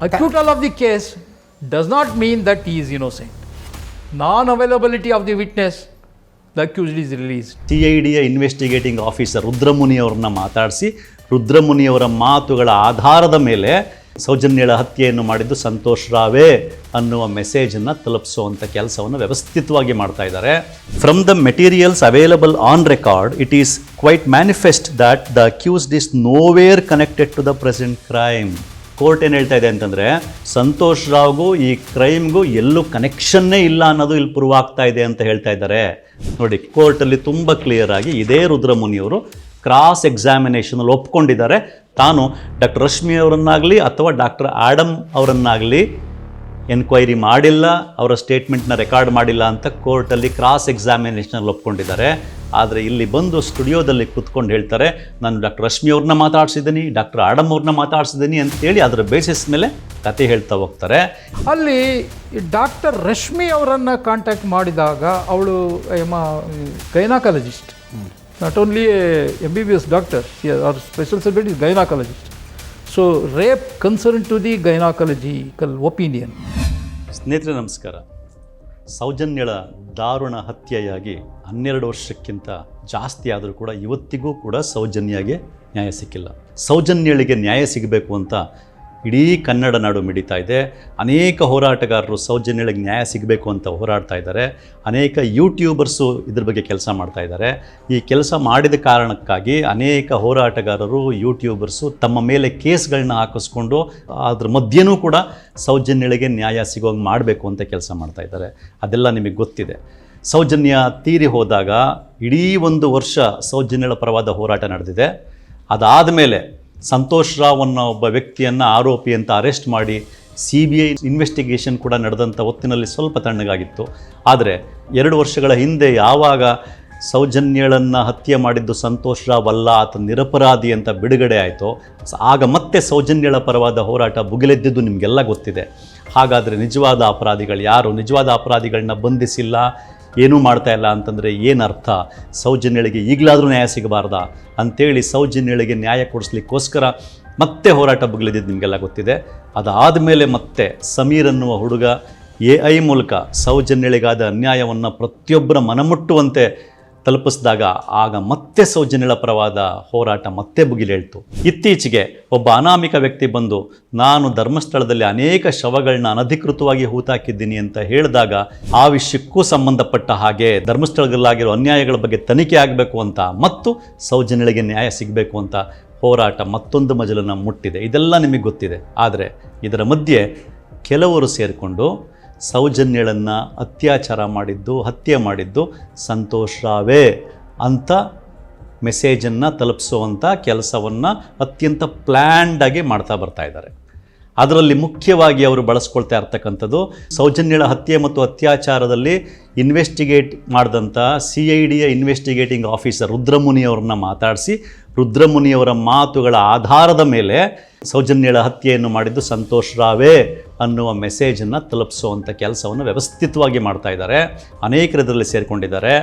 Acquittal of the case does not mean that he is innocent. Non availability of the witness, the accused is released. C I ಡಿಯ investigating officer ರುದ್ರಮುನಿಯವರನ್ನ ಮಾತಾಡಿಸಿ ರುದ್ರಮುನಿಯವರ ಮಾತುಗಳ ಆಧಾರದ ಮೇಲೆ ಸೌಜನ್ಯಳ ಹತ್ಯೆಯನ್ನು ಮಾಡಿದ್ದು ಸಂತೋಷ್ ರಾವೇ ಅನ್ನುವ ಮೆಸೇಜನ್ನು ತಲುಪಿಸುವಂಥ ಕೆಲಸವನ್ನು ವ್ಯವಸ್ಥಿತವಾಗಿ ಮಾಡ್ತಾ ಇದ್ದಾರೆ from the materials available on record it is quite manifest that the accused is nowhere connected to the present crime court ಏನು ಹೇಳ್ತಾ ಇದೆ ಅಂತಂದರೆ, ಸಂತೋಷ್ ರಾವ್ಗೂ ಈ ಕ್ರೈಮ್ಗೂ ಎಲ್ಲೂ ಕನೆಕ್ಷನ್ನೇ ಇಲ್ಲ ಅನ್ನೋದು ಇಲ್ಲಿ ಪ್ರೂವ್ ಆಗ್ತಾ ಇದೆ ಅಂತ ಹೇಳ್ತಾ ಇದ್ದಾರೆ. ನೋಡಿ ಕೋರ್ಟಲ್ಲಿ ತುಂಬ ಕ್ಲಿಯರ್ ಆಗಿ ಇದೇ ರುದ್ರಮುನಿಯವರು ಕ್ರಾಸ್ ಎಕ್ಸಾಮಿನೇಷನಲ್ಲಿ ಒಪ್ಕೊಂಡಿದ್ದಾರೆ. ತಾನು ಡಾಕ್ಟರ್ ರಶ್ಮಿ ಅವರನ್ನಾಗಲಿ ಅಥವಾ ಡಾಕ್ಟರ್ ಆಡಮ್ ಅವರನ್ನಾಗಲಿ ಎನ್ಕ್ವೈರಿ ಮಾಡಿಲ್ಲ ಅವರ ಸ್ಟೇಟ್ಮೆಂಟ್ನ ರೆಕಾರ್ಡ್ ಮಾಡಿಲ್ಲ ಅಂತ ಕೋರ್ಟಲ್ಲಿ ಕ್ರಾಸ್ ಎಕ್ಸಾಮಿನೇಷನಲ್ಲಿ ಒಪ್ಕೊಂಡಿದ್ದಾರೆ. ಆದರೆ ಇಲ್ಲಿ ಬಂದು ಸ್ಟುಡಿಯೋದಲ್ಲಿ ಕುತ್ಕೊಂಡು ಹೇಳ್ತಾರೆ ನಾನು ಡಾಕ್ಟರ್ ರಶ್ಮಿ ಅವ್ರನ್ನ ಮಾತಾಡ್ಸಿದ್ದೀನಿ ಡಾಕ್ಟರ್ ಆಡಮ್ ಅವ್ರನ್ನ ಮಾತಾಡ್ಸಿದ್ದೀನಿ ಅಂತೇಳಿ ಅದರ ಬೇಸಿಸ್ ಮೇಲೆ ಕತೆ ಹೇಳ್ತಾ ಹೋಗ್ತಾರೆ. ಅಲ್ಲಿ ಡಾಕ್ಟರ್ ರಶ್ಮಿ ಅವರನ್ನು ಕಾಂಟ್ಯಾಕ್ಟ್ ಮಾಡಿದಾಗ ಅವಳು ಎಮ್ಮ gynaecologist not only M B B S doctor ಅವ್ರ special subject is gynaecologist so rape concern to the gynaecological opinion ಸ್ನೇಹಿತರೆ, ನಮಸ್ಕಾರ. ಸೌಜನ್ಯಳ ದಾರುಣ ಹತ್ಯೆಯಾಗಿ ಹನ್ನೆರಡು ವರ್ಷಕ್ಕಿಂತ ಜಾಸ್ತಿ ಆದರೂ ಕೂಡ ಇವತ್ತಿಗೂ ಕೂಡ ಸೌಜನ್ಯಗೆ ನ್ಯಾಯ ಸಿಕ್ಕಿಲ್ಲ. ಸೌಜನ್ಯಳಿಗೆ ನ್ಯಾಯ ಸಿಗಬೇಕು ಅಂತ ಇಡೀ ಕನ್ನಡ ನಾಡು ಮಿಡಿತಾ ಇದೆ. ಅನೇಕ ಹೋರಾಟಗಾರರು ಸೌಜನ್ಯಳಿಗೆ ನ್ಯಾಯ ಸಿಗಬೇಕು ಅಂತ ಹೋರಾಡ್ತಾ ಇದ್ದಾರೆ. ಅನೇಕ ಯೂಟ್ಯೂಬರ್ಸು ಇದ್ರ ಬಗ್ಗೆ ಕೆಲಸ ಮಾಡ್ತಾ ಇದ್ದಾರೆ. ಈ ಕೆಲಸ ಮಾಡಿದ ಕಾರಣಕ್ಕಾಗಿ ಅನೇಕ ಹೋರಾಟಗಾರರು, ಯೂಟ್ಯೂಬರ್ಸು ತಮ್ಮ ಮೇಲೆ ಕೇಸ್ಗಳನ್ನ ಹಾಕಿಸ್ಕೊಂಡು ಅದ್ರ ಮಧ್ಯೆನೂ ಕೂಡ ಸೌಜನ್ಯಳಿಗೆ ನ್ಯಾಯ ಸಿಗೋಂಗೆ ಮಾಡಬೇಕು ಅಂತ ಕೆಲಸ ಮಾಡ್ತಾ ಇದ್ದಾರೆ. ಅದೆಲ್ಲ ನಿಮಗೆ ಗೊತ್ತಿದೆ. ಸೌಜನ್ಯ ತೀರಿ ಹೋದಾಗ ಇಡೀ ಒಂದು ವರ್ಷ ಸೌಜನ್ಯಗಳ ಪರವಾದ ಹೋರಾಟ ನಡೆದಿದೆ. ಅದಾದ ಮೇಲೆ ಸಂತೋಷ್ ರಾವ್ ಅನ್ನೋ ಒಬ್ಬ ವ್ಯಕ್ತಿಯನ್ನು ಆರೋಪಿ ಅಂತ ಅರೆಸ್ಟ್ ಮಾಡಿ ಸಿ ಬಿ ಐ ಇನ್ವೆಸ್ಟಿಗೇಷನ್ ಕೂಡ ನಡೆದಂಥ ಹೊತ್ತಿನಲ್ಲಿ ಸ್ವಲ್ಪ ತಣ್ಣಗಾಗಿತ್ತು. ಆದರೆ ಎರಡು ವರ್ಷಗಳ ಹಿಂದೆ ಯಾವಾಗ ಸೌಜನ್ಯಳನ್ನು ಹತ್ಯೆ ಮಾಡಿದ್ದು ಸಂತೋಷ್ ರಾವ್ ಅಲ್ಲ, ಆತ ನಿರಪರಾಧಿ ಅಂತ ಬಿಡುಗಡೆ ಆಯಿತು ಆಗ ಮತ್ತೆ ಸೌಜನ್ಯಳ ಪರವಾದ ಹೋರಾಟ ಬುಗಿಲೆದ್ದಿದ್ದು ನಿಮಗೆಲ್ಲ ಗೊತ್ತಿದೆ. ಹಾಗಾದರೆ ನಿಜವಾದ ಅಪರಾಧಿಗಳು ಯಾರು? ನಿಜವಾದ ಅಪರಾಧಿಗಳನ್ನ ಬಂಧಿಸಿಲ್ಲ ಏನೂ ಮಾಡ್ತಾ ಇಲ್ಲ ಅಂತಂದರೆ ಏನು ಅರ್ಥ? ಸೌಜನ್ಯಳಿಗೆ ಈಗಲಾದರೂ ನ್ಯಾಯ ಸಿಗಬಾರ್ದ? ಅಂಥೇಳಿ ಸೌಜನ್ಯಳಿಗೆ ನ್ಯಾಯ ಕೊಡಿಸ್ಲಿಕ್ಕೋಸ್ಕರ ಮತ್ತೆ ಹೋರಾಟ ಬಗ್ಲಿದ್ದು ನಿಮಗೆಲ್ಲ ಗೊತ್ತಿದೆ. ಅದಾದ ಮೇಲೆ ಮತ್ತೆ ಸಮೀರ್ ಅನ್ನುವ ಹುಡುಗ ಎ ಐ ಮೂಲಕ ಸೌಜನ್ಯಳಿಗಾದ ಅನ್ಯಾಯವನ್ನು ಪ್ರತಿಯೊಬ್ಬರ ಮನಮುಟ್ಟುವಂತೆ ತಲುಪಿಸಿದಾಗ ಆಗ ಮತ್ತೆ ಸೌಜನ್ಯಳ ಪರವಾದ ಹೋರಾಟ ಮತ್ತೆ ಭುಗಿಲೇಳ್ತು ಇತ್ತೀಚೆಗೆ ಒಬ್ಬ ಅನಾಮಿಕ ವ್ಯಕ್ತಿ ಬಂದು, ನಾನು ಧರ್ಮಸ್ಥಳದಲ್ಲಿ ಅನೇಕ ಶವಗಳನ್ನ ಅನಧಿಕೃತವಾಗಿ ಹೂತಾಕಿದ್ದೀನಿ ಅಂತ ಹೇಳಿದಾಗ ಆ ವಿಷಯಕ್ಕೂ ಸಂಬಂಧಪಟ್ಟ ಹಾಗೆ ಧರ್ಮಸ್ಥಳದಲ್ಲಾಗಿರೋ ಅನ್ಯಾಯಗಳ ಬಗ್ಗೆ ತನಿಖೆ ಆಗಬೇಕು ಅಂತ ಮತ್ತು ಸೌಜನ್ಯಳಿಗೆ ನ್ಯಾಯ ಸಿಗಬೇಕು ಅಂತ ಹೋರಾಟ ಮತ್ತೊಂದು ಮಜಲನ್ನು ಮುಟ್ಟಿದೆ. ಇದೆಲ್ಲ ನಿಮಗೆ ಗೊತ್ತಿದೆ. ಆದರೆ ಇದರ ಮಧ್ಯೆ ಕೆಲವರು ಸೇರಿಕೊಂಡು ಸೌಜನ್ಯಳನ್ನು ಅತ್ಯಾಚಾರ ಮಾಡಿದ್ದು, ಹತ್ಯೆ ಮಾಡಿದ್ದು ಸಂತೋಷ್ ರಾವೇ ಅಂತ ಮೆಸೇಜನ್ನು ತಲುಪಿಸುವಂಥ ಕೆಲಸವನ್ನು ಅತ್ಯಂತ ಪ್ಲ್ಯಾಂಡಾಗಿ ಮಾಡ್ತಾ ಬರ್ತಾ ಇದ್ದಾರೆ. ಅದರಲ್ಲಿ ಮುಖ್ಯವಾಗಿ ಅವರು ಬಳಸ್ಕೊಳ್ತಾ ಇರ್ತಕ್ಕಂಥದ್ದು ಸೌಜನ್ಯಳ ಹತ್ಯೆ ಮತ್ತು ಅತ್ಯಾಚಾರದಲ್ಲಿ ಇನ್ವೆಸ್ಟಿಗೇಟ್ ಮಾಡಿದಂಥ ಸಿ ಐ ಡಿಯ ಇನ್ವೆಸ್ಟಿಗೇಟಿಂಗ್ ಆಫೀಸರ್ ರುದ್ರಮುನಿ ಅವ್ರನ್ನ ಮಾತಾಡಿಸಿ ರುದ್ರಮುನಿಯವರ ಮಾತುಗಳ ಆಧಾರದ ಮೇಲೆ ಸೌಜನ್ಯಳ ಹತ್ಯೆಯನ್ನು ಮಾಡಿದ್ದು ಸಂತೋಷ್ ರಾವೇ ಅನ್ನುವ ಮೆಸೇಜನ್ನು ತಲುಪಿಸುವಂಥ ಕೆಲಸವನ್ನು ವ್ಯವಸ್ಥಿತವಾಗಿ ಮಾಡ್ತಾ ಇದ್ದಾರೆ. ಅನೇಕರು ಇದರಲ್ಲಿ ಸೇರಿಕೊಂಡಿದ್ದಾರೆ.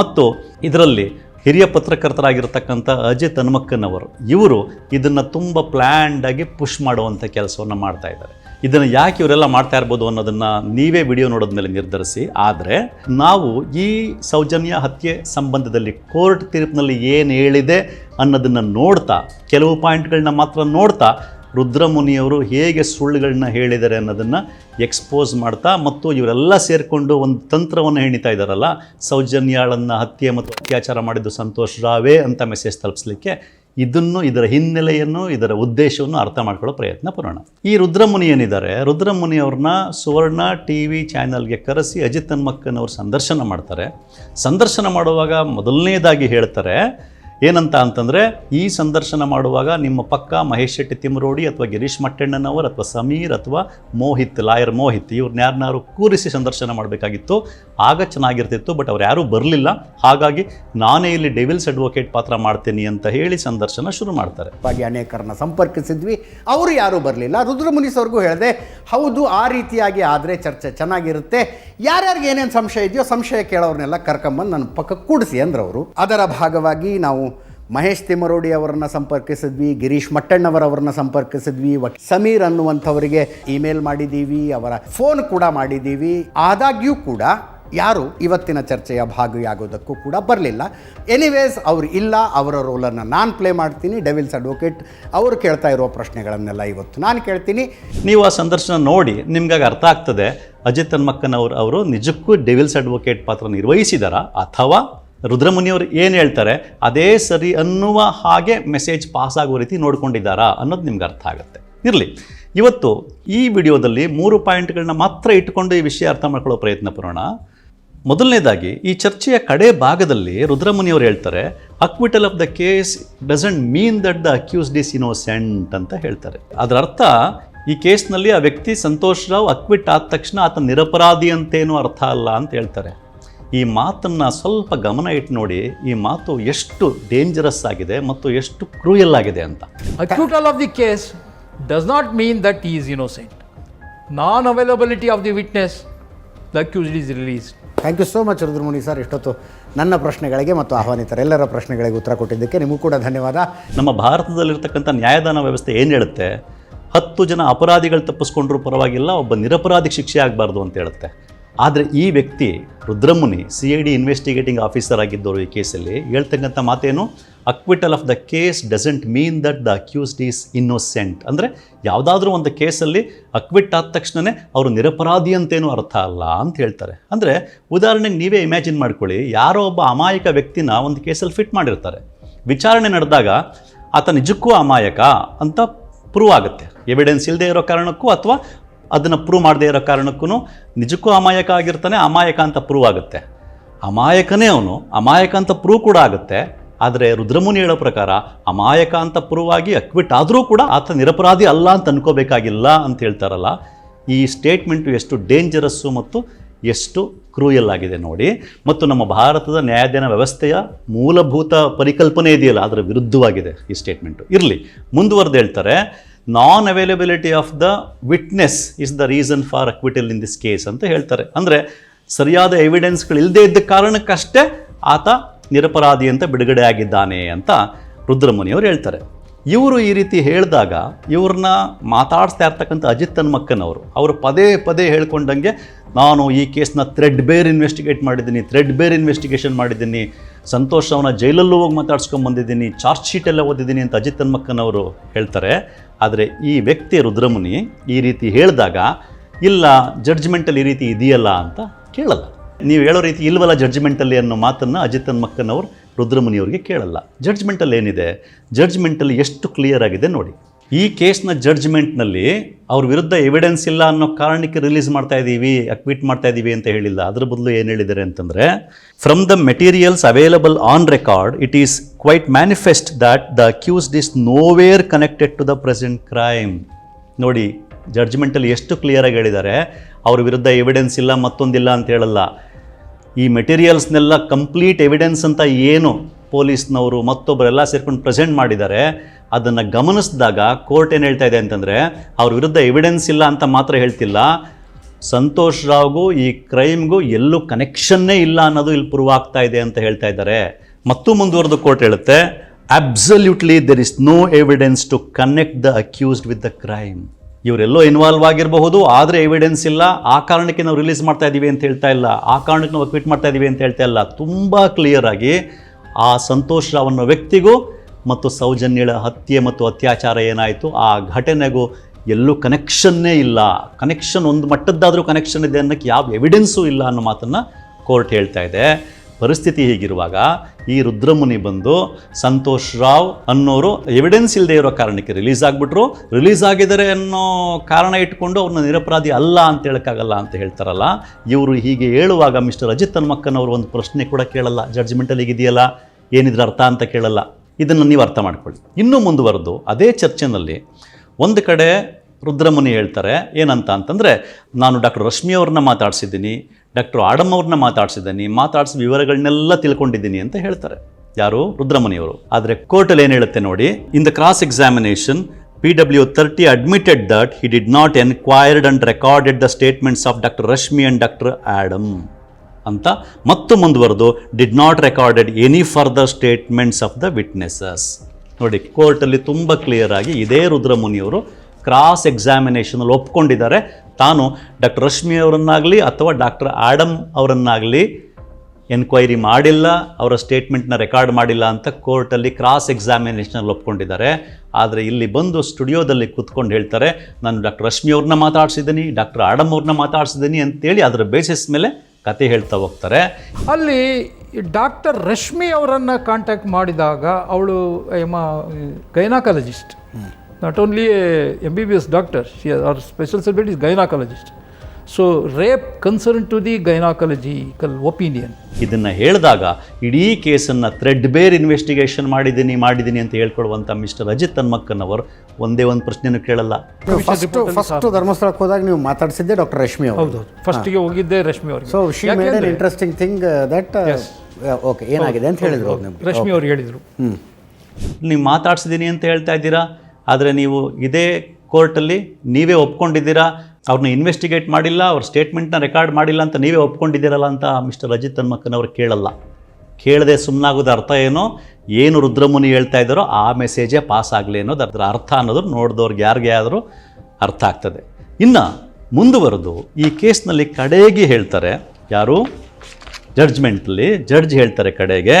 ಮತ್ತು ಇದರಲ್ಲಿ ಹಿರಿಯ ಪತ್ರಕರ್ತರಾಗಿರ್ತಕ್ಕಂಥ ಅಜಯ್ ತನ್ಮಕ್ಕನವರು ಇವರು ಇದನ್ನು ತುಂಬ ಪ್ಲ್ಯಾಂಡಾಗಿ ಪುಷ್ ಮಾಡುವಂಥ ಕೆಲಸವನ್ನು ಮಾಡ್ತಾ ಇದ್ದಾರೆ. ಇದನ್ನು ಯಾಕೆ ಇವರೆಲ್ಲ ಮಾಡ್ತಾ ಇರ್ಬೋದು ಅನ್ನೋದನ್ನು ನೀವೇ ವಿಡಿಯೋ ನೋಡೋದ ನೋಡಿದ್ಮೇಲೆ ನಿರ್ಧರಿಸಿ. ಆದರೆ ನಾವು ಈ ಸೌಜನ್ಯ ಹತ್ಯೆ ಸಂಬಂಧದಲ್ಲಿ ಕೋರ್ಟ್ ತೀರ್ಪಿನಲ್ಲಿ ಏನು ಹೇಳಿದೆ ಅನ್ನೋದನ್ನು ನೋಡ್ತಾ, ಕೆಲವು ಪಾಯಿಂಟ್ಗಳನ್ನ ಮಾತ್ರ ನೋಡ್ತಾ ರುದ್ರಮುನಿಯವರು ಹೇಗೆ ಸುಳ್ಳುಗಳನ್ನ ಹೇಳಿದ್ದಾರೆ ಅನ್ನೋದನ್ನು ಎಕ್ಸ್ಪೋಸ್ ಮಾಡ್ತಾ ಮತ್ತು ಇವರೆಲ್ಲ ಸೇರಿಕೊಂಡು ಒಂದು ತಂತ್ರವನ್ನು ಹೆಣಿತಾ ಇದ್ದಾರಲ್ಲ, ಸೌಜನ್ಯಾಳನ್ನು ಹತ್ಯೆ ಮತ್ತು ಅತ್ಯಾಚಾರ ಮಾಡಿದ್ದು ಸಂತೋಷ್ ರಾವೇ ಅಂತ ಮೆಸೇಜ್ ತಲುಪಿಸ್ಲಿಕ್ಕೆ, ಇದನ್ನು, ಇದರ ಹಿನ್ನೆಲೆಯನ್ನು, ಇದರ ಉದ್ದೇಶವನ್ನು ಅರ್ಥ ಮಾಡ್ಕೊಳ್ಳೋ ಪ್ರಯತ್ನ ಪಡೋಣ. ಈ ರುದ್ರಮುನಿ ಏನಿದ್ದಾರೆ? ರುದ್ರಮುನಿಯವ್ರನ್ನ ಸುವರ್ಣ ಟಿ ವಿ ಚಾನಲ್ಗೆ ಕರೆಸಿ ಅಜಿತ್ ಹನ್ಮಕ್ಕನವರು ಸಂದರ್ಶನ ಮಾಡ್ತಾರೆ. ಸಂದರ್ಶನ ಮಾಡುವಾಗ ಮೊದಲನೇದಾಗಿ ಹೇಳ್ತಾರೆ ಏನಂತ ಅಂತಂದರೆ, ಈ ಸಂದರ್ಶನ ಮಾಡುವಾಗ ನಿಮ್ಮ ಪಕ್ಕ ಮಹೇಶ್ ಶೆಟ್ಟಿ ತಿಮ್ರೋಡಿ ಅಥವಾ ಗಿರೀಶ್ ಮಟ್ಟಣ್ಣನವರ್ ಅಥವಾ ಸಮೀರ್ ಅಥವಾ ಮೋಹಿತ್, ಲಾಯರ್ ಮೋಹಿತ್ ಇವ್ರನ್ನ ಯಾರನ್ನಾರು ಕೂರಿಸಿ ಸಂದರ್ಶನ ಮಾಡಬೇಕಾಗಿತ್ತು. ಆಗ ಚೆನ್ನಾಗಿರ್ತಿತ್ತು, ಬಟ್ ಅವ್ರು ಯಾರೂ ಬರಲಿಲ್ಲ. ಹಾಗಾಗಿ ನಾನೇ ಇಲ್ಲಿ ಡೆವಿಲ್ಸ್ ಅಡ್ವೊಕೇಟ್ ಪಾತ್ರ ಮಾಡ್ತೀನಿ ಅಂತ ಹೇಳಿ ಸಂದರ್ಶನ ಶುರು ಮಾಡ್ತಾರೆ. ಹಾಗೆ ಅನೇಕರನ್ನ ಸಂಪರ್ಕಿಸಿದ್ವಿ. ಅವರು ಯಾರೂ ಬರಲಿಲ್ಲ. ರುದ್ರಮುನೀಸ್ ಅವ್ರಿಗೂ ಹೇಳಿದೆ, ಹೌದು, ಆ ರೀತಿಯಾಗಿ ಆದರೆ ಚರ್ಚೆ ಚೆನ್ನಾಗಿರುತ್ತೆ. ಯಾರ್ಯಾರಿಗೆ ಏನೇನು ಸಂಶಯ ಇದೆಯೋ ಸಂಶಯ ಕೇಳೋರ್ನೆಲ್ಲ ಕರ್ಕೊಂಬಂದು ನನ್ನ ಪಕ್ಕ ಕೂಡಿಸಿ ಅಂದ್ರವರು. ಅದರ ಭಾಗವಾಗಿ ನಾವು ಮಹೇಶ್ ತಿಮ್ಮರೋಡಿ ಅವರನ್ನು ಸಂಪರ್ಕಿಸಿದ್ವಿ, ಗಿರೀಶ್ ಮಟ್ಟಣ್ಣವರವರನ್ನ ಸಂಪರ್ಕಿಸಿದ್ವಿ ಸಮೀರ್ ಅನ್ನುವಂಥವರಿಗೆ ಇಮೇಲ್ ಮಾಡಿದ್ದೀವಿ, ಅವರ ಫೋನ್ ಕೂಡ ಮಾಡಿದ್ದೀವಿ. ಆದಾಗ್ಯೂ ಕೂಡ ಯಾರು ಇವತ್ತಿನ ಚರ್ಚೆಯ ಭಾಗಿಯಾಗೋದಕ್ಕೂ ಕೂಡ ಬರಲಿಲ್ಲ. ಎನಿವೇಸ್ ಅವರು ಇಲ್ಲ, ಅವರ ರೋಲನ್ನು ನಾನು ಪ್ಲೇ ಮಾಡ್ತೀನಿ ಡೆವಿಲ್ಸ್ ಅಡ್ವೊಕೇಟ್ ಅವರು ಕೇಳ್ತಾ ಇರೋ ಪ್ರಶ್ನೆಗಳನ್ನೆಲ್ಲ ಇವತ್ತು ನಾನು ಕೇಳ್ತೀನಿ. ನೀವು ಆ ಸಂದರ್ಶನ ನೋಡಿ ನಿಮ್ಗಾಗಿ ಅರ್ಥ ಆಗ್ತದೆ, ಅಜಿತ್ ಹನ್ಮಕ್ಕನವ್ರು ಅವರು ನಿಜಕ್ಕೂ ಡೆವಿಲ್ಸ್ ಅಡ್ವೊಕೇಟ್ ಪಾತ್ರ ನಿರ್ವಹಿಸಿದಾರಾ, ಅಥವಾ ರುದ್ರಮುನಿಯವರು ಏನು ಹೇಳ್ತಾರೆ? ಅದೇ ಸರಿ ಅನ್ನುವ ಹಾಗೆ ಮೆಸೇಜ್ ಪಾಸ್ ಆಗೋ ರೀತಿ ನೋಡ್ಕೊಂಡಿದ್ದಾರಾ ಅನ್ನೋದು ನಿಮ್ಗೆ ಅರ್ಥ ಆಗುತ್ತೆ. ಇರಲಿ. ಇವತ್ತು ಈ ವಿಡಿಯೋದಲ್ಲಿ ಮೂರು ಪಾಯಿಂಟ್ಗಳನ್ನ ಮಾತ್ರ ಇಟ್ಕೊಂಡು ಈ ವಿಷಯ ಅರ್ಥ ಮಾಡ್ಕೊಳ್ಳೋ ಪ್ರಯತ್ನ ಪಡೋಣ. ಮೊದಲನೇದಾಗಿ, ಈ ಚರ್ಚೆಯ ಕಡೆ ಭಾಗದಲ್ಲಿ ರುದ್ರಮುನಿಯವರು ಹೇಳ್ತಾರೆ acquittal of the case doesn't mean that the accused is innocent ಅಂತ ಹೇಳ್ತಾರೆ. ಅದರ ಅರ್ಥ, ಈ ಕೇಸ್ನಲ್ಲಿ ಆ ವ್ಯಕ್ತಿ ಸಂತೋಷ್ ರಾವ್ ಅಕ್ವಿಟ್ ಆದ ತಕ್ಷಣ ಆತ ನಿರಪರಾಧಿ ಅಂತೇನು ಅರ್ಥ ಅಲ್ಲ ಅಂತ ಹೇಳ್ತಾರೆ. ಈ ಮಾತನ್ನು ಸ್ವಲ್ಪ ಗಮನ ಇಟ್ಟು ನೋಡಿ ಈ ಮಾತು ಎಷ್ಟು ಡೇಂಜರಸ್ ಆಗಿದೆ ಮತ್ತು ಎಷ್ಟು ಕ್ರೂಯಲ್ ಆಗಿದೆ ಅಂತ. Acquittal of the case does not mean that he is non availability of the witness the the accused is released. Thank you so much Rudramuni sir ಇಷ್ಟೊತ್ತು ನನ್ನ ಪ್ರಶ್ನೆಗಳಿಗೆ ಮತ್ತು ಆಹ್ವಾನಿತರೆಲ್ಲರ ಪ್ರಶ್ನೆಗಳಿಗೆ ಉತ್ತರ ಕೊಟ್ಟಿದ್ದಕ್ಕೆ ನಿಮಗೂ ಕೂಡ ಧನ್ಯವಾದ. ನಮ್ಮ ಭಾರತದಲ್ಲಿರ್ತಕ್ಕಂಥ ನ್ಯಾಯದಾನ ವ್ಯವಸ್ಥೆ ಏನು ಹೇಳುತ್ತೆ? ಹತ್ತು ಜನ ಅಪರಾಧಿಗಳು ತಪ್ಪಿಸ್ಕೊಂಡ್ರೂ ಪರವಾಗಿಲ್ಲ ಒಬ್ಬ ನಿರಪರಾಧಿಗೆ ಶಿಕ್ಷೆ ಆಗಬಾರ್ದು ಅಂತ ಹೇಳುತ್ತೆ. ಆದರೆ ಈ ವ್ಯಕ್ತಿ Rudramuni C I D investigating officer ಆಗಿದ್ದವರು ಈ ಕೇಸಲ್ಲಿ ಹೇಳ್ತಕ್ಕಂಥ ಮಾತೇನು acquittal of the case doesn't mean that the accused is innocent ಅಂದರೆ ಯಾವುದಾದ್ರೂ ಒಂದು ಕೇಸಲ್ಲಿ ಅಕ್ವಿಟ್ ಆದ ತಕ್ಷಣವೇ ಅವರು ನಿರಪರಾಧಿ ಅಂತೇನೂ ಅರ್ಥ ಅಲ್ಲ ಅಂತ ಹೇಳ್ತಾರೆ. ಅಂದರೆ ಉದಾಹರಣೆಗೆ ನೀವೇ ಇಮ್ಯಾಜಿನ್ ಮಾಡ್ಕೊಳ್ಳಿ, ಯಾರೋ ಒಬ್ಬ ಅಮಾಯಕ ವ್ಯಕ್ತಿನ ಒಂದು ಕೇಸಲ್ಲಿ ಫಿಟ್ ಮಾಡಿರ್ತಾರೆ. ವಿಚಾರಣೆ ನಡೆದಾಗ ಆತ ನಿಜಕ್ಕೂ ಅಮಾಯಕ ಅಂತ ಪ್ರೂವ್ ಆಗುತ್ತೆ. ಎವಿಡೆನ್ಸ್ ಇಲ್ಲದೆ ಇರೋ ಕಾರಣಕ್ಕೂ ಅಥವಾ ಅದನ್ನು ಪ್ರೂವ್ ಮಾಡದೇ ಇರೋ ಕಾರಣಕ್ಕೂ ನಿಜಕ್ಕೂ ಅಮಾಯಕ ಆಗಿರ್ತಾನೆ, ಅಮಾಯಕ ಅಂತ ಪ್ರೂವ್ ಆಗುತ್ತೆ. ಅಮಾಯಕನೇ ಅವನು, ಅಮಾಯಕ ಅಂತ ಪ್ರೂವ್ ಕೂಡ ಆಗುತ್ತೆ. ಆದರೆ ರುದ್ರಮುನಿ ಹೇಳೋ ಪ್ರಕಾರ ಅಮಾಯಕ ಅಂತ ಪ್ರೂವ್ ಆಗಿ ಅಕ್ವಿಟ್ ಆದರೂ ಕೂಡ ಆತ ನಿರಪರಾಧಿ ಅಲ್ಲ ಅಂತ ಅನ್ಕೋಬೇಕಾಗಿಲ್ಲ ಅಂತ ಹೇಳ್ತಾರಲ್ಲ. ಈ ಸ್ಟೇಟ್ಮೆಂಟು ಎಷ್ಟು ಡೇಂಜರಸ್ಸು ಮತ್ತು ಎಷ್ಟು ಕ್ರೂಯಲ್ ಆಗಿದೆ ನೋಡಿ. ಮತ್ತು ನಮ್ಮ ಭಾರತದ ನ್ಯಾಯಾಧೀನ ವ್ಯವಸ್ಥೆಯ ಮೂಲಭೂತ ಪರಿಕಲ್ಪನೆ ಇದೆಯಲ್ಲ, ಅದರ ವಿರುದ್ಧವಾಗಿದೆ ಈ ಸ್ಟೇಟ್ಮೆಂಟು ಇರಲಿ, ಮುಂದುವರೆದು ಹೇಳ್ತಾರೆ non availability of the witness is the reason for acquittal in this case ಅಂತ ಹೇಳ್ತಾರೆ. ಅಂದರೆ ಸರಿಯಾದ ಎವಿಡೆನ್ಸ್ಗಳು ಇಲ್ಲದೇ ಇದ್ದ ಕಾರಣಕ್ಕಷ್ಟೇ ಆತ ನಿರಪರಾಧಿ ಅಂತ ಬಿಡುಗಡೆ ಆಗಿದ್ದಾನೆ ಅಂತ ರುದ್ರಮುನಿಯವರು ಹೇಳ್ತಾರೆ. ಇವರು ಈ ರೀತಿ ಹೇಳಿದಾಗ ಇವ್ರನ್ನ ಮಾತಾಡಿಸ್ತಾ ಇರ್ತಕ್ಕಂಥ ಅಜಿತ್ ಮಕ್ಕನ್ ಅವರು ಪದೇ ಪದೇ ಹೇಳ್ಕೊಂಡಂಗೆ, ನಾನು ಈ ಕೇಸ್ನ ಥ್ರೆಡ್ ಬೇರ್ ಇನ್ವೆಸ್ಟಿಗೇಟ್ ಮಾಡಿದ್ದೀನಿ ಥ್ರೆಡ್ ಬೇರ್ ಇನ್ವೆಸ್ಟಿಗೇಷನ್ ಮಾಡಿದ್ದೀನಿ ಸಂತೋಷ್ ಅವನ ಜೈಲಲ್ಲೂ ಹೋಗಿ ಮಾತಾಡ್ಸ್ಕೊಂಡು ಬಂದಿದ್ದೀನಿ ಚಾರ್ಜ್ ಶೀಟ್ ಎಲ್ಲ ಓದಿದ್ದೀನಿ ಅಂತ ಅಜಿತ್ ತನ್ಮಕ್ಕನವರು ಹೇಳ್ತಾರೆ. ಆದರೆ ಈ ವ್ಯಕ್ತಿ ರುದ್ರಮುನಿ ಈ ರೀತಿ ಹೇಳಿದಾಗ, ಇಲ್ಲ ಜಡ್ಜ್ಮೆಂಟಲ್ಲಿ ಈ ರೀತಿ ಇದೆಯಲ್ಲ ಅಂತ ಕೇಳಲ್ಲ. ನೀವು ಹೇಳೋ ರೀತಿ ಇಲ್ವಲ್ಲ ಜಡ್ಜ್ಮೆಂಟಲ್ಲಿ ಅನ್ನೋ ಮಾತನ್ನು ಅಜಿತ್ ರುದ್ರಮುನಿ ರುದ್ರಮುನಿಯವರಿಗೆ ಕೇಳಲ್ಲ. ಜಡ್ಜ್ಮೆಂಟಲ್ಲಿ ಏನಿದೆ? ಜಡ್ಜ್ಮೆಂಟಲ್ಲಿ ಎಷ್ಟು ಕ್ಲಿಯರ್ ಆಗಿದೆ ನೋಡಿ. ಈ ಕೇಸ್ನ ಜಡ್ಜ್ಮೆಂಟ್ನಲ್ಲಿ ಅವ್ರ ವಿರುದ್ಧ ಎವಿಡೆನ್ಸ್ ಇಲ್ಲ ಅನ್ನೋ ಕಾರಣಕ್ಕೆ ರಿಲೀಸ್ ಮಾಡ್ತಾ ಇದ್ದೀವಿ ಅಕ್ವಿಟ್ ಮಾಡ್ತಾ ಇದ್ದೀವಿ ಅಂತ ಹೇಳಿಲ್ಲ. ಅದ್ರ ಬದಲು ಏನು ಹೇಳಿದ್ದಾರೆ ಅಂತಂದರೆ from the materials available on record it is quite manifest that the accused is nowhere connected to the present crime ನೋಡಿ ಜಡ್ಜ್ಮೆಂಟಲ್ಲಿ ಎಷ್ಟು ಕ್ಲಿಯರಾಗಿ ಹೇಳಿದ್ದಾರೆ, ಅವ್ರ ವಿರುದ್ಧ ಎವಿಡೆನ್ಸ್ ಇಲ್ಲ, ಮತ್ತೊಂದಿಲ್ಲ ಅಂತ ಹೇಳಲ್ಲ. ಈ ಮೆಟೀರಿಯಲ್ಸ್ನೆಲ್ಲ ಕಂಪ್ಲೀಟ್ ಎವಿಡೆನ್ಸ್ ಅಂತ ಏನು ಪೊಲೀಸ್ನವರು ಮತ್ತೊಬ್ಬರೆಲ್ಲ ಸೇರ್ಕೊಂಡು ಪ್ರೆಸೆಂಟ್ ಮಾಡಿದ್ದಾರೆ ಅದನ್ನು ಗಮನಿಸಿದಾಗ ಕೋರ್ಟ್ ಏನು ಹೇಳ್ತಾ ಇದೆ ಅಂತಂದರೆ, ಅವ್ರ ವಿರುದ್ಧ ಎವಿಡೆನ್ಸ್ ಇಲ್ಲ ಅಂತ ಮಾತ್ರ ಹೇಳ್ತಿಲ್ಲ. ಸಂತೋಷ್ ರಾವ್ಗೂ ಈ ಕ್ರೈಮ್ಗೂ ಎಲ್ಲೂ ಕನೆಕ್ಷನ್ನೇ ಇಲ್ಲ ಅನ್ನೋದು ಇಲ್ಲಿ ಪ್ರೂವ್ ಆಗ್ತಾ ಇದೆ ಅಂತ ಹೇಳ್ತಾ ಇದ್ದಾರೆ. ಮತ್ತು ಮುಂದುವರೆದು ಕೋರ್ಟ್ ಹೇಳುತ್ತೆ absolutely there is no evidence to connect the accused with the crime ಇವರೆಲ್ಲೋ involve ಆಗಿರಬಹುದು, ಆದರೆ ಎವಿಡೆನ್ಸ್ ಇಲ್ಲ. ಆ ಕಾರಣಕ್ಕೆ ನಾವು ರಿಲೀಸ್ ಮಾಡ್ತಾ ಇದ್ದೀವಿ ಅಂತ ಹೇಳ್ತಾ ಇಲ್ಲ. ಆ ಕಾರಣಕ್ಕೆ ನಾವು ಕ್ವಿಟ್ ಮಾಡ್ತಾ ಇದ್ದೀವಿ ಅಂತ ಹೇಳ್ತಾ ಇಲ್ಲ. ತುಂಬ ಕ್ಲಿಯರ್ ಆಗಿ ಆ ಸಂತೋಷ್ ರಾವ್ ಅನ್ನೋ ವ್ಯಕ್ತಿಗೂ ಮತ್ತು ಸೌಜನ್ಯಳ ಹತ್ಯೆ ಮತ್ತು ಅತ್ಯಾಚಾರ ಏನಾಯಿತು? ಆ ಘಟನೆಗೂ ಎಲ್ಲೂ ಕನೆಕ್ಷನ್ನೇ ಇಲ್ಲ. ಕನೆಕ್ಷನ್ ಒಂದು ಮಟ್ಟದ್ದಾದರೂ ಕನೆಕ್ಷನ್ ಇದೆ ಅನ್ನೋಕ್ಕೆ ಯಾವ ಎವಿಡೆನ್ಸೂ ಇಲ್ಲ ಅನ್ನೋ ಮಾತನ್ನು ಕೋರ್ಟ್ ಹೇಳ್ತಾ ಇದೆ. ಪರಿಸ್ಥಿತಿ ಹೀಗಿರುವಾಗ ಈ ರುದ್ರಮುನಿ ಬಂದು ಸಂತೋಷ್ ರಾವ್ ಅನ್ನೋರು ಎವಿಡೆನ್ಸ್ ಇಲ್ಲದೆ ಇರೋ ಕಾರಣಕ್ಕೆ ರಿಲೀಸ್ ಆಗಿಬಿಟ್ರು. ರಿಲೀಸ್ ಆಗಿದ್ದಾರೆ ಅನ್ನೋ ಕಾರಣ ಇಟ್ಕೊಂಡು ಅವ್ರನ್ನ ನಿರಪರಾಧಿ ಅಲ್ಲ ಅಂತ ಹೇಳೋಕ್ಕಾಗಲ್ಲ ಅಂತ ಹೇಳ್ತಾರಲ್ಲ. ಇವರು ಹೀಗೆ ಹೇಳುವಾಗ ಮಿಸ್ಟರ್ ಅಜಿತ್ ಹನ್ಮಕ್ಕನವರು ಒಂದು ಪ್ರಶ್ನೆ ಕೂಡ ಕೇಳಲ್ಲ. ಜಡ್ಜ್ಮೆಂಟಲ್ಲಿ ಇದೆಯಲ್ಲ ಏನಿದ್ರ ಅರ್ಥ ಅಂತ ಕೇಳಲ್ಲ. ಇದನ್ನು ನೀವು ಅರ್ಥ ಮಾಡ್ಕೊಳ್ಳಿ. ಇನ್ನೂ ಮುಂದುವರೆದು ಅದೇ ಚರ್ಚೆನಲ್ಲಿ ಒಂದು ಕಡೆ ರುದ್ರಮುನಿ ಹೇಳ್ತಾರೆ, ಏನಂತ ಅಂತಂದರೆ, ನಾನು ಡಾಕ್ಟರ್ ರಶ್ಮಿ ಅವ್ರನ್ನ ಮಾತಾಡ್ಸಿದ್ದೀನಿ, ಡಾಕ್ಟರ್ ಆಡಮ್ ಅವ್ರನ್ನ ಮಾತಾಡ್ಸಿದ್ದೀನಿ, ಮಾತಾಡಿಸಿ ವಿವರಗಳನ್ನೆಲ್ಲ ತಿಳ್ಕೊಂಡಿದ್ದೀನಿ ಅಂತ ಹೇಳ್ತಾರೆ. ಯಾರು? ರುದ್ರಮುನಿಯವರು. ಆದರೆ ಕೋರ್ಟಲ್ಲಿ ಏನು ಹೇಳುತ್ತೆ ನೋಡಿ in the cross examination P W thirty admitted that he did not enquired and recorded the statements of doctor Rashmi and doctor Adam ಅಂತ ಮತ್ತು ಮುಂದುವರೆದು did not recorded any further statements of the witnesses ನೋಡಿ, ಕೋರ್ಟಲ್ಲಿ ತುಂಬ clear ಆಗಿ ಇದೇ ರುದ್ರಮುನಿಯವರು cross ಎಕ್ಸಾಮಿನೇಷನಲ್ಲಿ ಒಪ್ಕೊಂಡಿದ್ದಾರೆ. ತಾನು doctor Rashmi ಅವರನ್ನಾಗಲಿ ಅಥವಾ ಡಾಕ್ಟರ್ ಆಡಮ್ ಅವರನ್ನಾಗಲಿ ಎನ್ಕ್ವೈರಿ ಮಾಡಿಲ್ಲ, ಅವರ ಸ್ಟೇಟ್ಮೆಂಟ್ನ ರೆಕಾರ್ಡ್ ಮಾಡಿಲ್ಲ ಅಂತ ಕೋರ್ಟಲ್ಲಿ ಕ್ರಾಸ್ ಎಕ್ಸಾಮಿನೇಷನಲ್ಲಿ ಒಪ್ಕೊಂಡಿದ್ದಾರೆ. ಆದರೆ ಇಲ್ಲಿ ಬಂದು ಸ್ಟುಡಿಯೋದಲ್ಲಿ ಕೂತ್ಕೊಂಡು ಹೇಳ್ತಾರೆ, ನಾನು ಡಾಕ್ಟರ್ ರಶ್ಮಿ ಅವ್ರನ್ನ ಮಾತಾಡ್ಸಿದ್ದೀನಿ ಡಾಕ್ಟರ್ ಆಡಮ್ ಅವ್ರನ್ನ ಮಾತಾಡ್ಸಿದ್ದೀನಿ ಅಂತೇಳಿ ಅದರ ಬೇಸಿಸ್ ಮೇಲೆ ಕತೆ ಹೇಳ್ತಾ ಹೋಗ್ತಾರೆ. ಅಲ್ಲಿ ಡಾಕ್ಟರ್ ರಶ್ಮಿ ಅವರನ್ನು ಕಾಂಟ್ಯಾಕ್ಟ್ ಮಾಡಿದಾಗ ಅವಳು M gynaecologist not only M B B S doctor she are special subject is gynaecologist so rape concern to the gynaecological opinion ಇದನ್ನು ಹೇಳಿದಾಗ ಇಡೀ ಕೇಸನ್ನು ಥ್ರೆಡ್ ಬೇರ್ ಇನ್ವೆಸ್ಟಿಗೇಷನ್ ಮಾಡಿದ್ದೀನಿ ಮಾಡಿದ್ದೀನಿ ಅಂತ ಹೇಳ್ಕೊಳ್ಳುವಂಥ ಮಿಸ್ಟರ್ ಅಜಿತ್ ಹನ್ಮಕ್ಕನವರು ಒಂದೇ ಒಂದು ಪ್ರಶ್ನೆನೂ ಕೇಳಲ್ಲ. ಫಸ್ಟ್ ಫಸ್ಟ್ ಧರ್ಮಸ್ಥಳಕ್ಕೆ ಹೋದಾಗ ನೀವು ಮಾತಾಡಿಸಿದ್ದೆ ಡಾಕ್ಟರ್ ರಶ್ಮಿ ಅವರು. ಹೌದು ಫಸ್ಟಿಗೆ ಹೋಗಿದ್ದೆ ರಶ್ಮಿ ಅವರು so she made an interesting thing that okay ಏನಾಗಿದೆ ಅಂತ ಹೇಳಿದ್ರು ಅವ್ರು ನಿಮ್ಗೆ. ರಶ್ಮಿ ಅವರು ಹೇಳಿದರು. ಹ್ಞೂ ನೀವು ಮಾತಾಡ್ಸಿದ್ದೀನಿ ಅಂತ ಹೇಳ್ತಾ ಇದ್ದೀರಾ ಆದರೆ ನೀವು ಇದೇ ಕೋರ್ಟಲ್ಲಿ ನೀವೇ ಒಪ್ಕೊಂಡಿದ್ದೀರಾ ಅವ್ರನ್ನ ಇನ್ವೆಸ್ಟಿಗೇಟ್ ಮಾಡಿಲ್ಲ, ಅವ್ರ ಸ್ಟೇಟ್ಮೆಂಟ್ನ ರೆಕಾರ್ಡ್ ಮಾಡಿಲ್ಲ ಅಂತ ನೀವೇ ಒಪ್ಕೊಂಡಿದ್ದೀರಲ್ಲ ಅಂತ ಮಿಸ್ಟರ್ ಅಜಿತ್ ಹನ್ಮಕ್ಕನವ್ರು ಕೇಳಲ್ಲ. ಕೇಳದೆ ಸುಮ್ಮನಾಗೋದು ಅರ್ಥ ಏನೋ, ಏನು ರುದ್ರಮುನಿ ಹೇಳ್ತಾ ಇದ್ದಾರೋ ಆ ಮೆಸೇಜೇ ಪಾಸ್ ಆಗಲಿ ಅನ್ನೋದು ಅದರ ಅರ್ಥ ಅನ್ನೋದು ನೋಡಿದವ್ರಿಗೆ ಯಾರಿಗೆ ಆದರೂ ಅರ್ಥ ಆಗ್ತದೆ. ಇನ್ನು ಮುಂದುವರೆದು ಈ ಕೇಸ್ನಲ್ಲಿ ಕಡೆಗೆ ಹೇಳ್ತಾರೆ, ಯಾರು? ಜಡ್ಜ್ಮೆಂಟಲ್ಲಿ ಜಡ್ಜ್ ಹೇಳ್ತಾರೆ ಕಡೆಗೆ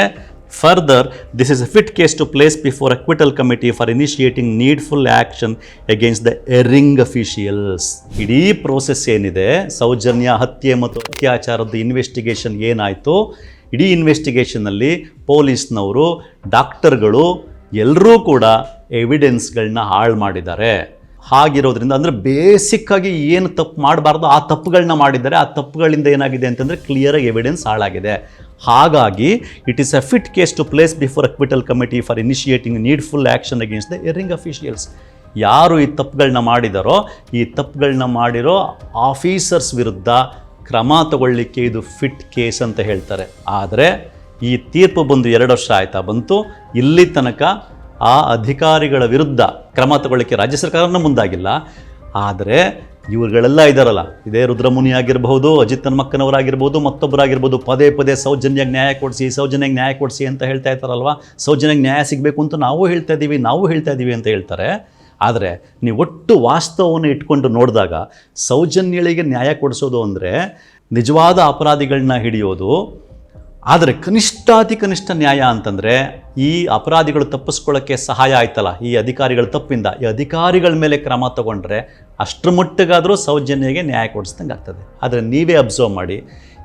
further this is a fit case to place before acquittal committee for initiating needful action against the erring officials ಇಡೀ ಪ್ರೋಸೆಸ್ ಏನಿದೆ? ಸೌಜನ್ಯ, ಹತ್ಯೆ ಮತ್ತು ಅತ್ಯಾಚಾರದ ಇನ್ವೆಸ್ಟಿಗೇಷನ್ ಏನಾಯಿತು? ಇಡೀ ಇನ್ವೆಸ್ಟಿಗೇಷನ್ನಲ್ಲಿ ಪೊಲೀಸ್ನವರು ಡಾಕ್ಟರ್ಗಳು ಎಲ್ಲರೂ ಕೂಡ ಎವಿಡೆನ್ಸ್ಗಳನ್ನ ಹಾಳು ಮಾಡಿದ್ದಾರೆ. ಹಾಗಿರೋದ್ರಿಂದ ಅಂದರೆ ಬೇಸಿಕ್ಕಾಗಿ ಏನು ತಪ್ಪು ಮಾಡಬಾರ್ದು ಆ ತಪ್ಪುಗಳನ್ನ ಮಾಡಿದ್ದಾರೆ. ಆ ತಪ್ಪುಗಳಿಂದ ಏನಾಗಿದೆ ಅಂತಂದರೆ ಕ್ಲಿಯರಾಗಿ ಎವಿಡೆನ್ಸ್ ಹಾಳಾಗಿದೆ. ಹಾಗಾಗಿ it is a fit case to place before acquittal committee for initiating needful action against the erring officials ಯಾರು ಈ ತಪ್ಪುಗಳನ್ನ ಮಾಡಿದಾರೋ, ಈ ತಪ್ಪುಗಳನ್ನ ಮಾಡಿರೋ ಆಫೀಸರ್ಸ್ ವಿರುದ್ಧ ಕ್ರಮ ತಗೊಳ್ಳಿಕ್ಕೆ ಇದು ಫಿಟ್ ಕೇಸ್ ಅಂತ ಹೇಳ್ತಾರೆ. ಆದರೆ ಈ ತೀರ್ಪು ಬಂದು ಎರಡು ವರ್ಷ ಆಯ್ತಾ ಬಂತು. ಇಲ್ಲಿ ತನಕ ಆ ಅಧಿಕಾರಿಗಳ ವಿರುದ್ಧ ಕ್ರಮ ತಗೊಳ್ಳಿಕ್ಕೆ ರಾಜ್ಯ ಸರ್ಕಾರನ ಮುಂದಾಗಿಲ್ಲ. ಆದರೆ ಇವರುಗಳೆಲ್ಲ ಇದ್ದಾರಲ್ಲ ಇದೇ ರುದ್ರಮುನಿ ಆಗಿರಬಹುದು, ಅಜಿತ್ ಹನ್ಮಕ್ಕನವರಾಗಿರ್ಬೋದು, ಮತ್ತೊಬ್ಬರಾಗಿರ್ಬೋದು. ಪದೇ ಪದೇ ಸೌಜನ್ಯಕ್ಕೆ ನ್ಯಾಯ ಕೊಡಿಸಿ ಸೌಜನ್ಯಕ್ಕೆ ನ್ಯಾಯ ಕೊಡಿಸಿ ಅಂತ ಹೇಳ್ತಾ ಇರ್ತಾರಲ್ವ? ಸೌಜನ್ಯಕ್ಕೆ ನ್ಯಾಯ ಸಿಗಬೇಕು ಅಂತ ನಾವು ಹೇಳ್ತಾ ಇದ್ದೀವಿ ನಾವು ಹೇಳ್ತಾ ಇದ್ದೀವಿ ಅಂತ ಹೇಳ್ತಾರೆ. ಆದರೆ ನೀವು ಒಟ್ಟು ವಾಸ್ತವವನ್ನು ಇಟ್ಕೊಂಡು ನೋಡಿದಾಗ ಸೌಜನ್ಯಳಿಗೆ ನ್ಯಾಯ ಕೊಡಿಸೋದು ಅಂದರೆ ನಿಜವಾದ ಅಪರಾಧಿಗಳನ್ನ ಹಿಡಿಯೋದು ಆದರೆ ಕನಿಷ್ಠಾತಿ ಕನಿಷ್ಠ ನ್ಯಾಯ ಅಂತಂದರೆ ಈ ಅಪರಾಧಿಗಳು ತಪ್ಪಿಸ್ಕೊಳ್ಳೋಕ್ಕೆ ಸಹಾಯ ಆಯ್ತಲ್ಲ, ಈ ಅಧಿಕಾರಿಗಳ ತಪ್ಪಿಂದ, ಈ ಅಧಿಕಾರಿಗಳ ಮೇಲೆ ಕ್ರಮ ತಗೊಂಡ್ರೆ ಅಷ್ಟರ ಮಟ್ಟಿಗಾದರೂ ಸೌಜನ್ಯಗೆ ನ್ಯಾಯ ಕೊಡಿಸ್ದಂಗೆ ಆಗ್ತದೆ. ಆದರೆ ನೀವೇ ಅಬ್ಸರ್ವ್ ಮಾಡಿ,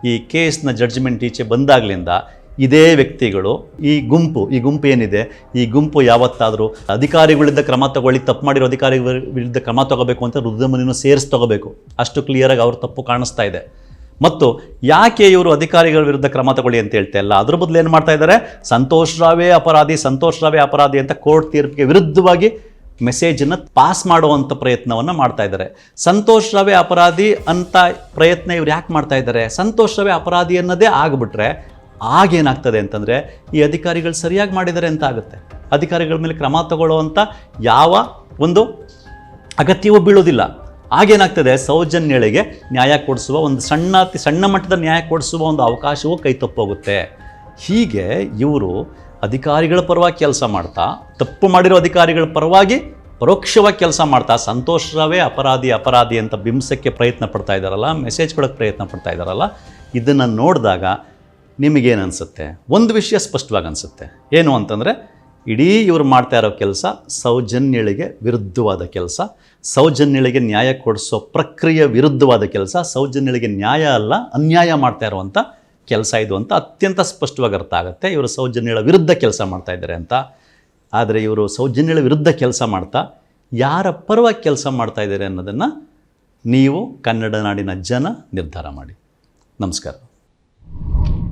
ಈ ಕೇಸ್ನ ಜಡ್ಜ್ಮೆಂಟ್ ಈಚೆ ಬಂದಾಗಲಿಂದ ಇದೇ ವ್ಯಕ್ತಿಗಳು ಈ ಗುಂಪು ಈ ಗುಂಪು ಏನಿದೆ, ಈ ಗುಂಪು ಯಾವತ್ತಾದರೂ ಅಧಿಕಾರಿಗಳಿಂದ ಕ್ರಮ ತಗೊಳ್ಳಿ, ತಪ್ಪು ಮಾಡಿರೋ ಅಧಿಕಾರಿಗಳ ವಿರುದ್ಧ ಕ್ರಮ ತಗೋಬೇಕು ಅಂತ ರುದ್ರಮನಿಯನ್ನು ಸೇರಿಸಿ ತಗೋಬೇಕು. ಅಷ್ಟು ಕ್ಲಿಯರಾಗಿ ಅವ್ರ ತಪ್ಪು ಕಾಣಿಸ್ತಾ ಇದೆ. ಮತ್ತು ಯಾಕೆ ಇವರು ಅಧಿಕಾರಿಗಳ ವಿರುದ್ಧ ಕ್ರಮ ತಗೊಳ್ಳಿ ಅಂತ ಹೇಳ್ತಾ ಇಲ್ಲ. ಅದ್ರ ಬದಲು ಏನು ಮಾಡ್ತಾ ಇದ್ದಾರೆ? ಸಂತೋಷ್ ರಾವೇ ಅಪರಾಧಿ, ಸಂತೋಷ್ ರಾವೇ ಅಪರಾಧಿ ಅಂತ ಕೋರ್ಟ್ ತೀರ್ಪಿಗೆ ವಿರುದ್ಧವಾಗಿ ಮೆಸೇಜನ್ನು ಪಾಸ್ ಮಾಡುವಂಥ ಪ್ರಯತ್ನವನ್ನು ಮಾಡ್ತಾ ಇದ್ದಾರೆ. ಸಂತೋಷ್ ರವೆ ಅಪರಾಧಿ ಅಂತ ಪ್ರಯತ್ನ ಇವ್ರು ಯಾಕೆ ಮಾಡ್ತಾ ಇದ್ದಾರೆ? ಸಂತೋಷ್ ರವೆ ಅಪರಾಧಿ ಅನ್ನೋದೇ ಆಗಿಬಿಟ್ರೆ ಆಗೇನಾಗ್ತದೆ ಅಂತಂದರೆ ಈ ಅಧಿಕಾರಿಗಳು ಸರಿಯಾಗಿ ಮಾಡಿದ್ದಾರೆ ಅಂತ ಆಗುತ್ತೆ. ಅಧಿಕಾರಿಗಳ ಮೇಲೆ ಕ್ರಮ ತಗೊಳ್ಳುವಂಥ ಯಾವ ಒಂದು ಅಗತ್ಯವೂ ಬೀಳೋದಿಲ್ಲ. ಆಗೇನಾಗ್ತದೆ? ಸೌಜನ್ಯಳಿಗೆ ನ್ಯಾಯ ಕೊಡಿಸುವ ಒಂದು ಸಣ್ಣ ಸಣ್ಣ ಮಟ್ಟದ ನ್ಯಾಯ ಕೊಡಿಸುವ ಒಂದು ಅವಕಾಶವೂ ಕೈ ತಪ್ಪೋಗುತ್ತೆ. ಹೀಗೆ ಇವರು ಅಧಿಕಾರಿಗಳ ಪರವಾಗಿ ಕೆಲಸ ಮಾಡ್ತಾ, ತಪ್ಪು ಮಾಡಿರೋ ಅಧಿಕಾರಿಗಳ ಪರವಾಗಿ ಪರೋಕ್ಷವಾಗಿ ಕೆಲಸ ಮಾಡ್ತಾ, ಸಂತೋಷವೇ ಅಪರಾಧಿ ಅಪರಾಧಿ ಅಂತ ಬಿಂಸಕ್ಕೆ ಪ್ರಯತ್ನ ಪಡ್ತಾ ಇದ್ದಾರಲ್ಲ ಮೆಸೇಜ್ ಕೊಡೋಕ್ಕೆ ಪ್ರಯತ್ನ ಪಡ್ತಾ ಇದ್ದಾರಲ್ಲ ಇದನ್ನು ನೋಡಿದಾಗ ನಿಮಗೇನು ಅನಿಸುತ್ತೆ? ಒಂದು ವಿಷಯ ಸ್ಪಷ್ಟವಾಗಿ ಅನಿಸುತ್ತೆ. ಏನು ಅಂತಂದರೆ ಇಡೀ ಇವರು ಮಾಡ್ತಾ ಇರೋ ಕೆಲಸ ಸೌಜನ್ಯಳಿಗೆ ವಿರುದ್ಧವಾದ ಕೆಲಸ. ಸೌಜನ್ಯಳಿಗೆ ನ್ಯಾಯ ಕೊಡಿಸೋ ಪ್ರಕ್ರಿಯೆ ವಿರುದ್ಧವಾದ ಕೆಲಸ. ಸೌಜನ್ಯಳಿಗೆ ನ್ಯಾಯ ಅಲ್ಲ, ಅನ್ಯಾಯ ಮಾಡ್ತಾ ಇರುವಂಥ ಕೆಲಸ ಇದು ಅಂತ ಅತ್ಯಂತ ಸ್ಪಷ್ಟವಾಗಿ ಅರ್ಥ ಆಗುತ್ತೆ. ಇವರು ಸೌಜನ್ಯಳ ವಿರುದ್ಧ ಕೆಲಸ ಮಾಡ್ತಾ ಇದ್ದಾರೆ ಅಂತ. ಆದರೆ ಇವರು ಸೌಜನ್ಯಳ ವಿರುದ್ಧ ಕೆಲಸ ಮಾಡ್ತಾ ಯಾರ ಪರವಾಗಿ ಕೆಲಸ ಮಾಡ್ತಾ ಇದ್ದಾರೆ ಅನ್ನೋದನ್ನು ನೀವು ಕನ್ನಡ ನಾಡಿನ ಜನ ನಿರ್ಧಾರ ಮಾಡಿ. ನಮಸ್ಕಾರ.